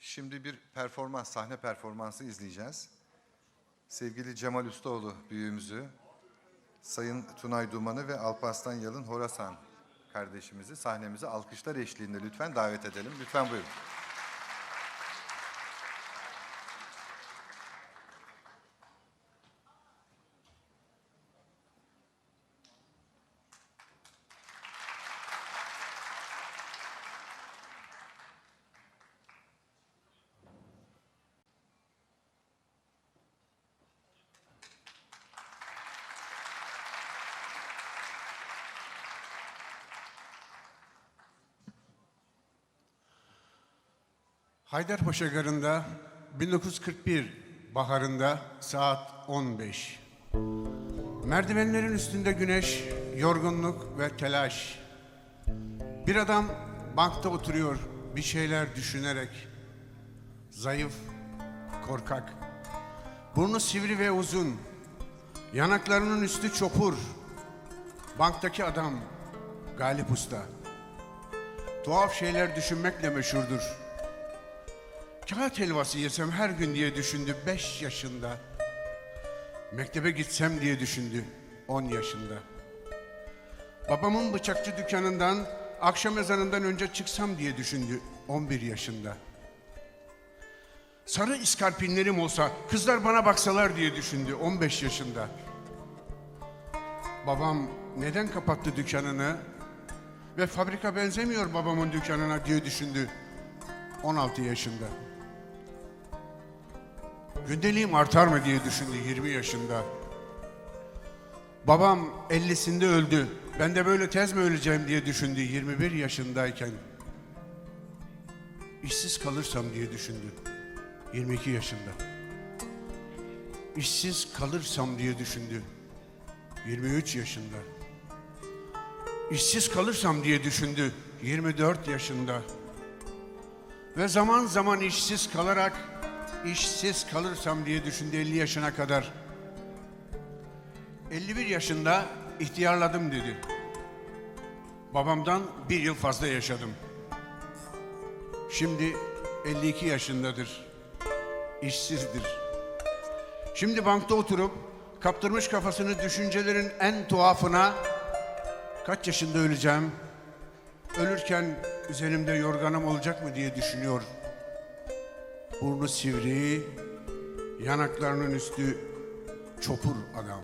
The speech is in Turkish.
Şimdi bir performans, sahne performansı izleyeceğiz. Sevgili Cemal Ustaoğlu büyüğümüzü, Sayın Tunay Duman'ı ve Alparslan Yalın Horasan kardeşimizi sahnemize alkışlar eşliğinde lütfen davet edelim. Lütfen buyurun. Haydarpaşa Garı'nda 1941 baharında saat 15. Merdivenlerin üstünde güneş, yorgunluk ve telaş. Bir adam bankta oturuyor bir şeyler düşünerek. Zayıf, korkak. Burnu sivri ve uzun. Yanaklarının üstü çopur. Banktaki adam Galip Usta. Tuhaf şeyler düşünmekle meşhurdur. Kağıt helvası yesem her gün diye düşündü beş yaşında. Mektebe gitsem diye düşündü on yaşında. Babamın bıçakçı dükkanından akşam ezanından önce çıksam diye düşündü 11 yaşında. Sarı iskarpinlerim olsa kızlar bana baksalar diye düşündü 15 yaşında. Babam neden kapattı dükkanını ve fabrika benzemiyor babamın dükkanına diye düşündü 16 yaşında. Gündeliğim artar mı diye düşündü 20 yaşında. Babam 50'sinde öldü. Ben de böyle tez mi öleceğim diye düşündü 21 yaşındayken. İşsiz kalırsam diye düşündü 22 yaşında. İşsiz kalırsam diye düşündü 23 yaşında. İşsiz kalırsam diye düşündü 24 yaşında. Ve zaman zaman işsiz kalarak işsiz kalırsam diye düşündü 50 yaşına kadar. 51 yaşında ihtiyarladım dedi. Babamdan bir yıl fazla yaşadım. Şimdi 52 yaşındadır. İşsizdir. Şimdi bankta oturup kaptırmış kafasını düşüncelerin en tuhafına kaç yaşında öleceğim? Ölürken üzerimde yorganım olacak mı diye düşünüyor. Burnu sivri, yanaklarının üstü çopur adam.